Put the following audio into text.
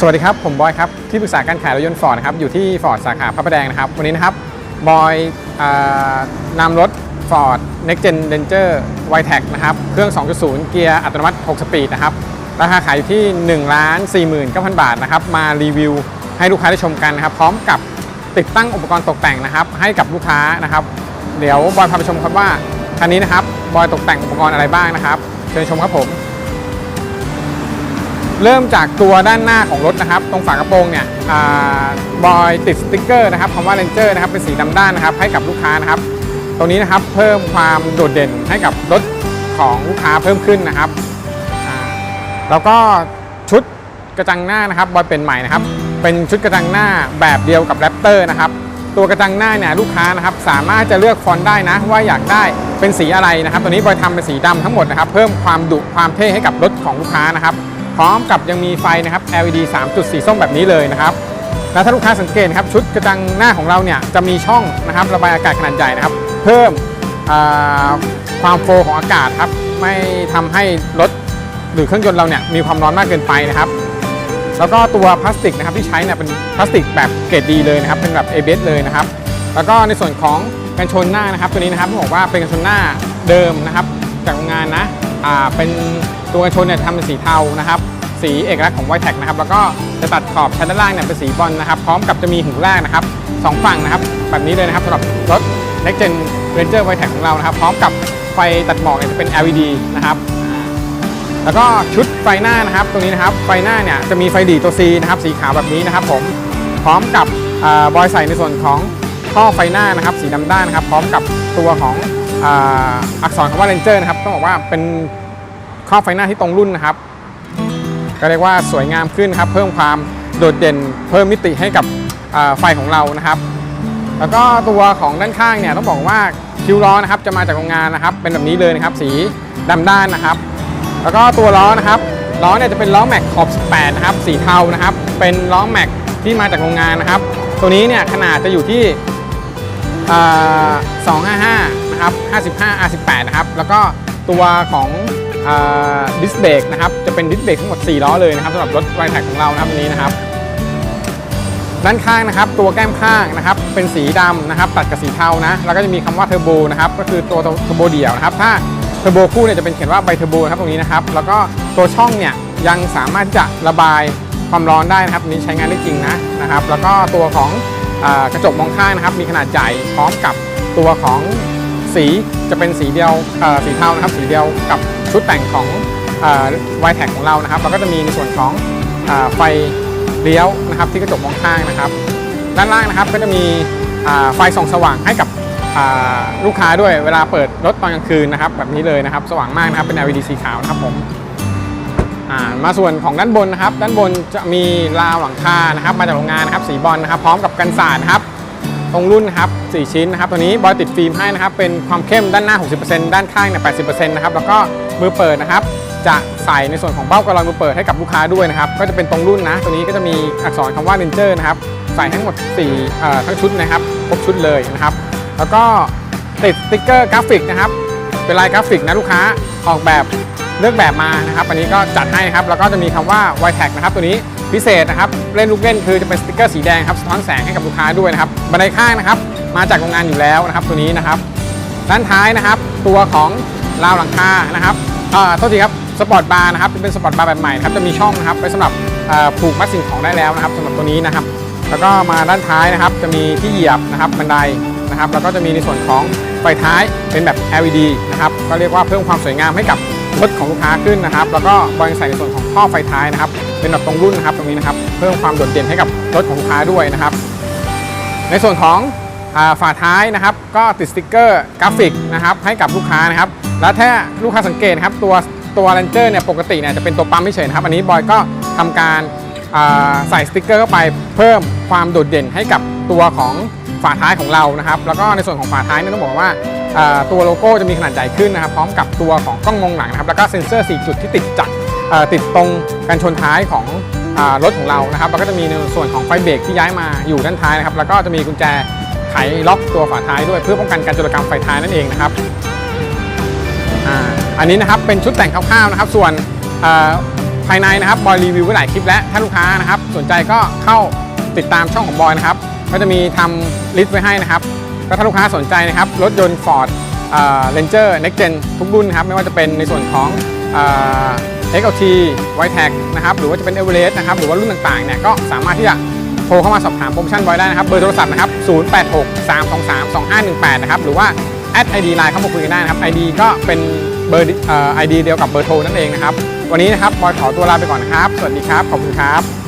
สวัสดีครับ ผมบอยครับ ที่ปรึกษาการขายรถยนต์ฟอร์ดนะครับ อยู่ที่ฟอร์ดสาขาพระประแดงนะครับ วันนี้นะครับ บอยอนำรถ Ford Next Gen Ranger w i t e c นะครับ เครื่อง 2.0 เกียร์อัตโนมัติ 6 สปีดนะครับ ราคาขายอยู่ที่1ล้าน49,000 บาทนะครับ มารีวิวให้ลูกค้าได้ชมกันนะครับ พร้อมกับติดตั้งอุปกรณ์ตกแต่งนะครับ ให้กับลูกค้านะครับ เดี๋ยวบอยพาไปชมครับว่าคันนี้นะครับ บอยตกแต่งอุปกรณ์อะไรบ้างนะครับ เชิญชมครับผม เริ่มจากตัวด้านหน้าของรถนะครับ ตรงฝากระโปรงเนี่ยอบอยติดสติกเกอร์นะครับคำว่า Ranger นะครับเป็นสีดำด้านนะครับ ให้กับลูกค้านะครับ ตรงนี้นะครับเพิ่มความโดดเด่นให้กับรถของลูกค้าเพิ่มขึ้นนะครับแล้วก็ชุดกระจังหน้านะครับบอยเป็นใหม่นะครับ เป็นชุดกระจังหน้าแบบเดียวกับแรปเตอร์นะครับตัวกระจังหน้าเนี่ยลูกค้านะครับสามารถจะเลือกฟอนต์ได้นะว่าอยากได้เป็นสีอะไรนะครับ ตัวนี้บอยทำเป็นสีดำทั้งหมดนะครับ เพิ่มความดุความเท่ให้กับรถของลูกค้านะครับ พร้อมกับยังมีไฟนะครับ LED 3จุดสีส้มแบบนี้เลยนะครับแล้วถ้าลูกค้าสังเกตครับชุดกระจังหน้าของเราเนี่ยจะมีช่องนะครับระบายอากาศขนาดใหญ่นะครับ เพิ่มความโฟลของอากาศครับไม่ทำให้รถหรือเครื่องยนต์เราเนี่ยมีความร้อนมากเกินไปนะครับ แล้วก็ตัวพลาสติกนะครับที่ใช้เนี่ยเป็นพลาสติกแบบเกรดดีเลยนะครับเป็นแบบ ABS เลยนะครับ แล้วก็ในส่วนของกันชนหน้านะครับตัวนี้นะครับบอกว่าเป็นกันชนหน้าเดิมนะครับจากโรงงานนะเป็น ตัวกันชนเนี่ยทำเป็นสีเทานะครับ สีเอกลักษณ์ของไวแท็กนะครับแล้วก็จะตัดขอบชั้นด้านล่างเนี่ยเป็นสีบอลนะครับ พร้อมกับจะมีหูแรกนะครับสองฝั่งนะครับ แบบนี้เลยนะครับสำหรับรถ Next Gen Ranger w i t e c ของเรานะครับ พร้อมกับไฟตัดหมอกเนี่ยจะเป็น LED นะครับแล้วก็ชุดไฟหน้านะครับตรงนี้นะครับไฟหน้าเนี่ยจะมีไฟดีตัว C นะครับสีขาวแบบนี้นะครับผมพร้อมกับอบอยใส่ในส่วนของท่อไฟหน้านะครับ สีดำด้านนะครับ พร้อมกับตัวของอ,อักษรคำว่า Ranger นะครับต้องบอกว่าเป็น ข้อไฟหน้าที่ตรงรุ่นนะครับ ก็เรียกว่าสวยงามขึ้นครับ เพิ่มความโดดเด่นเพิ่มมิติให้กับไฟของเรานะครับ แล้วก็ตัวของด้านข้างเนี่ยต้องบอกว่าคิวล้อนะครับจะมาจากโรงงานนะครับ เป็นแบบนี้เลยนะครับ สีดำด้านนะครับ แล้วก็ตัวล้อนะครับล้อเนี่ยจะเป็นล้อแม็กขอบ 18 นะครับ สีเทานะครับ เป็นล้อแม็กที่มาจากโรงงานนะครับ ตัวนี้เนี่ยขนาดจะอยู่ที่อ่า255 นะครับ 55 R18 นะครับ แล้วก็ตัวของ ดิสเบรกนะครับจะเป็นดิสเบรกทั้งหมด 4 ล้อเลยนะครับสำหรับรถไวแท็กของเรานะครับอันนี้นะครับ ด้านข้างนะครับ ตัวแก้มข้างนะครับ เป็นสีดำนะครับ ตัดกับสีเทานะ แล้วก็จะมีคำว่าเทอร์โบนะครับก็คือตัวเทอร์โบเดี่ยวนะครับ ถ้าเทอร์โบคู่เนี่ยจะเป็นเขียนว่าไบเทอร์โบครับตรงนี้นะครับ แล้วก็ตัวช่องเนี่ยยังสามารถที่จะระบายความร้อนได้นะครับนี้ใช้งานได้จริงนะนะครับ แล้วก็ตัวของอกระจกมองข้างนะครับ มีขนาดใหญ่พร้อมกับตัวของสีจะเป็นสีเดียวสีเทานะครับ สีเดียวกับ ชุดแต่งของไวแท็กของเรานะครับแล้วก็จะมีในส่วนของอไฟเลี้ยวนะครับที่กระจกมองข้างนะครับ ด้านล่างนะครับก็จะมีไฟส่องสว่างให้กับลูกค้าด้วยเวลาเปิดรถตอนกลางคืนนะครับ แบบนี้เลยนะครับ สว่างมากนะครับเป็น LED สีขาวนะครับผมมาส่วนของด้านบนนะครับ ด้านบนจะมีราวหลังคานะครับ มาจากโรงงานนะครับ สีบอลนะครับ พร้อมกับกันสาดนะครับ ตรงรุ่นนะครับ4ชิ้นนะครับตัวนี้บอยติดฟิล์มให้นะครับเป็นความเข้มด้านหน้า 60%ด้านข้างเนี่ย80%นะครับแล้วก็มือเปิดนะครับจะใส่ในส่วนของเบ้ากระลอยมือเปิดให้กับลูกค้าด้วยนะครับก็จะเป็นตรงรุ่นนะตัวนี้ก็จะมีอักษรคำว่า Ranger นะครับใส่ทั้งหมด4เอ่อทั้งชุดนะครับครบชุดเลยนะครับ แล้วก็ติดสติ๊กเกอร์กราฟิกนะครับเป็นลายกราฟิกนะลูกค้าออกแบบเลือกแบบมานะครับ อันนี้ก็จัดให้ครับแล้วก็จะมีคำว่า w i t e c นะครับตัวนี้ พิเศษนะครับเล่นลูกเล่นคือจะเป็นสติกเกอร์สีแดงครับสะท้อนแสงให้กับลูกค้าด้วยนะครับบันไดข้างนะครับ มาจากโรงงานอยู่แล้วนะครับตัวนี้นะครับด้านท้ายนะครับ ตัวของราวหลังคานะครับเอ่อโทษทีครับสปอร์ตบาร์นะครับเป็นสปอร์ตบาร์แบบใหม่ครับจะมีช่องนะครับไว้สำหรับผูกมัดสิ่งของได้แล้วนะครับสำหรับตัวนี้นะครับ แล้วก็มาด้านท้ายนะครับ จะมีที่เหยียบนะครับบันไดนะครับ แล้วก็จะมีในส่วนของไฟท้ายเป็นแบบ LED นะครับก็เรียกว่าเพิ่มความสวยงามให้กับรถของลูกค้าขึ้นนะครับ แล้วก็บริใส่ในส่วนของท่อไฟท้ายนะครับเป็นแบบตรงรุ่นนะครับตรงนี้นะครับเพิ่มความโดดเด่นให้กับรถของลูกค้าด้วยนะครับ ในส่วนของฝาท้ายนะครับ ก็ติดสติกเกอร์กราฟิกนะครับให้กับลูกค้านะครับ แล้วถ้าลูกค้าสังเกตนะครับตัวตัวเรนเจอร์เนี่ยปกติเนี่ยจะเป็นตัวปั๊มไม่เฉยนะครับ อันนี้บอยก็ทำการใส่สติกเกอร์เข้าไปเพิ่มความโดดเด่นให้กับตัวของฝาท้ายของเรานะครับ แล้วก็ในส่วนของฝาท้ายเนี่ยต้องบอกว่าตัวโลโก้จะมีขนาดใหญ่ขึ้นนะครับ พร้อมกับตัวของกล้องมองหลังนะครับ แล้วก็เซ็นเซอร์ 4 จุดที่ติดจากเอ่อ ติดตรงกันชนท้ายของรถของเรานะครับแล้วก็จะมีในส่วนของไฟเบรกที่ย้ายมาอยู่ด้านท้ายนะครับ แล้วก็จะมีกุญแจไขล็อกตัวฝาท้ายด้วยเพื่อป้องกันการโจรกรรมไฟท้ายนั่นเองนะครับอ,อันนี้นะครับเป็นชุดแต่งคร่าวๆนะครับ ส่วนภายในนะครับบอยรีวิวไว้หลายคลิปแล้วถ้าลูกค้านะครับ สนใจก็เข้าติดตามช่องของบอยนะครับก็จะมีทำลิสต์ไว้ให้นะครับ ก็ถ้าลูกค้าสนใจนะครับ รถยนต์ Ford เรนเจอร์ Next Gen ทุกรุ่นครับ ไม่ว่าจะเป็นในส่วนของ XLT w i t e c นะครับหรือว่าจะเป็น Everest นะครับหรือว่ารุ่นต่างๆเนี่ยก็สามารถที่จะโทรเข้ามาสอบถามโปรโมชั่นบอยได้นะครับเบอร์โทรศัพท์นะครับ 086 323 2518 นะครับหรือว่าแอด ID Line เข้ามาคุยกันได้นะครับ ID ก็เป็นเบอร์เอ่อ ID เดียวกับเบอร์โทรนั่นเองนะครับ วันนี้นะครับบอยขอตัวลาไปก่อนนะครับ สวัสดีครับ ขอบคุณครับ